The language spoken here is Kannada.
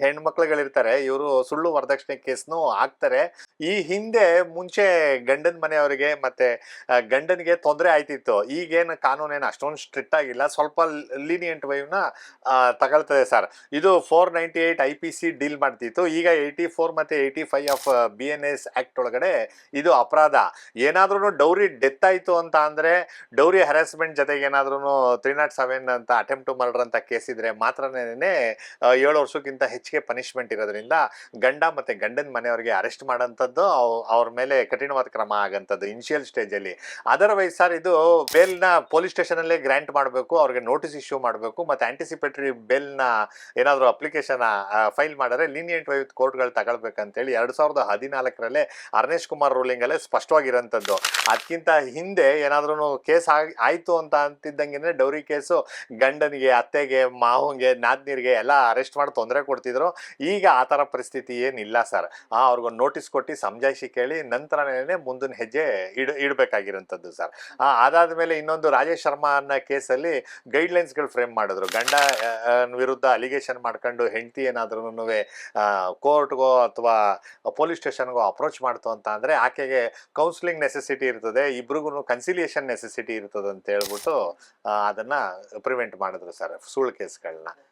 ಹೆಣ್ಮಕ್ಳುಗಳಿರ್ತಾರೆ, ಇವರು ಸುಳ್ಳು ವರದಕ್ಷಿಣೆ ಕೇಸ್ನು ಹಾಕ್ತಾರೆ. ಈ ಹಿಂದೆ ಮುಂಚೆ ಗಂಡನ ಮನೆಯವರಿಗೆ ಮತ್ತೆ ಗಂಡನಿಗೆ ತೊಂದರೆ ಆಯ್ತಿತ್ತು. ಈಗೇನು ಕಾನೂನೇನು ಅಷ್ಟೊಂದು ಸ್ಟ್ರಿಕ್ಟ್ ಆಗಿಲ್ಲ. ಸ್ವಲ್ಪ ಲೀನಿಯಂಟ್ ವೈವ್ನ ತಗೊಳ್ತದೆ ಸರ್. ಇದು four ninety eight I P C deal ಮಾಡ್ತಿತ್ತು. ಈಗ ಏಯ್ಟಿ ಫೋರ್ ಮತ್ತೆ eighty five of B N S act ಒಳಗಡೆ ಇದು ಅಪರಾಧ. ಏನಾದ್ರೂ ಡೌರಿ ಡೆತ್ ಆಯ್ತು ಅಂತ ಅಂದ್ರೆ, ಡೌರಿ ಹರಾಸ್ಮೆಂಟ್ ಜೊತೆಗೆ ಏನಾದ್ರೂ ತ್ರೀ ನಾಟ್ ಸೆವೆನ್ ಅಂತ ಅಟೆಂಪ್ಟ್ ಮರ್ಡರ್ ಅಂತ ಕೇಸ್ ಇದ್ರೆ ಮಾತ್ರನೇ ಏಳು ವರ್ಷಕ್ಕಿಂತ ಹೆಚ್ಚಿಗೆ ಪನಿಷ್ಮೆಂಟ್ ಇರೋದ್ರಿಂದ ಗಂಡ ಮತ್ತೆ ಗಂಡನ ಮನೆಯವರಿಗೆ ಅರೆಸ್ಟ್ ಮಾಡೋಂಥದ್ದು ಅವ್- ಅವ್ರ ಮೇಲೆ ಕಠಿಣವಾದ ಕ್ರಮ ಆಗಂಥದ್ದು ಇನಿಷಿಯಲ್ ಸ್ಟೇಜಲ್ಲಿ ಅದರ್ವೈಸ್ ಸರ್ ಇದು ಬೇಲ್ನ ಪೊಲೀಸ್ ಸ್ಟೇಷನಲ್ಲೇ ಗ್ರಾಂಟ್ ಮಾಡಬೇಕು, ಅವ್ರಿಗೆ ನೋಟಿಸ್ ಇಶ್ಯೂ ಮಾಡಬೇಕು, ಮತ್ತೆ ಆಂಟಿಸಿಪೇಟರಿ ನ ಏನಾದರೂ ಅಪ್ಲಿಕೇಶನ್ ಫೈಲ್ ಮಾಡಿದ್ರೆ ಲೀನಿಯಂಟ್ಗಳು ಕೋರ್ಟ್ಗಳು ತಗೊಳ್ಬೇಕಂತೇಳಿ ಎರಡು ಸಾವಿರದ ಹದಿನಾಲ್ಕರಲ್ಲೇ ಅರ್ನೇಶ್ ಕುಮಾರ್ ರೂಲಿಂಗ್ ರೂಲಿಂಗಲ್ಲೇ ಸ್ಪಷ್ಟವಾಗಿರೋಂಥದ್ದು. ಅದಕ್ಕಿಂತ ಹಿಂದೆ ಏನಾದ್ರೂ ಕೇಸ್ ಆಯ್ತು ಅಂತ ಅಂತಿದ್ದಂಗೆ ಡೌರಿ ಕೇಸು ಗಂಡನಿಗೆ, ಅತ್ತೆಗೆ, ಮಾವಂಗೆ, ನಾದ್ನೀರಿಗೆ ಎಲ್ಲ ಅರೆಸ್ಟ್ ಮಾಡಿ ತೊಂದರೆ ಕೊಡ್ತಿದ್ರು. ಈಗ ಆ ಥರ ಪರಿಸ್ಥಿತಿ ಏನಿಲ್ಲ ಸರ್. ಆ, ಅವ್ರಿಗೊಂದು ನೋಟಿಸ್ ಕೊಟ್ಟು ಸಮಜಾಯಿಸಿ ಕೇಳಿ ನಂತರನೇ ಮುಂದಿನ ಹೆಜ್ಜೆ ಇಡ್ ಇಡಬೇಕಾಗಿರೋಂಥದ್ದು ಸರ್. ಅದಾದಮೇಲೆ ಇನ್ನೊಂದು ರಾಜೇಶ್ ಶರ್ಮಾ ಅನ್ನೋ ಕೇಸಲ್ಲಿ ಗೈಡ್ಲೈನ್ಸ್ಗಳು ಫ್ರೇಮ್ ಮಾಡಿದ್ರು. ಗಂಡ ವಿರುದ್ಧ ಅಲಿಗೇಷನ್ ಮಾಡ್ಕೊಂಡು ಹೆಂಡತಿ ಏನಾದ್ರೂ ಕೋರ್ಟ್ಗೋ ಅಥವಾ ಪೊಲೀಸ್ ಸ್ಟೇಷನ್ಗೋ ಅಪ್ರೋಚ್ ಮಾಡ್ತು ಅಂತ ಅಂದರೆ ಆಕೆಗೆ ಕೌನ್ಸಿಲಿಂಗ್ ನೆಸೆಸಿಟಿ ಇರ್ತದೆ ಇಬ್ರಿಗೂ ಕನ್ಸಿಲಿಯೇಷನ್ ನೆಸೆಸಿಟಿ ಇರ್ತದೆ ಅಂತ ಹೇಳ್ಬಿಟ್ಟು ಅದನ್ನ ಪ್ರಿವೆಂಟ್ ಮಾಡಿದ್ರು ಸರ್, ಸುಳ್ಳು ಕೇಸ್ಗಳನ್ನ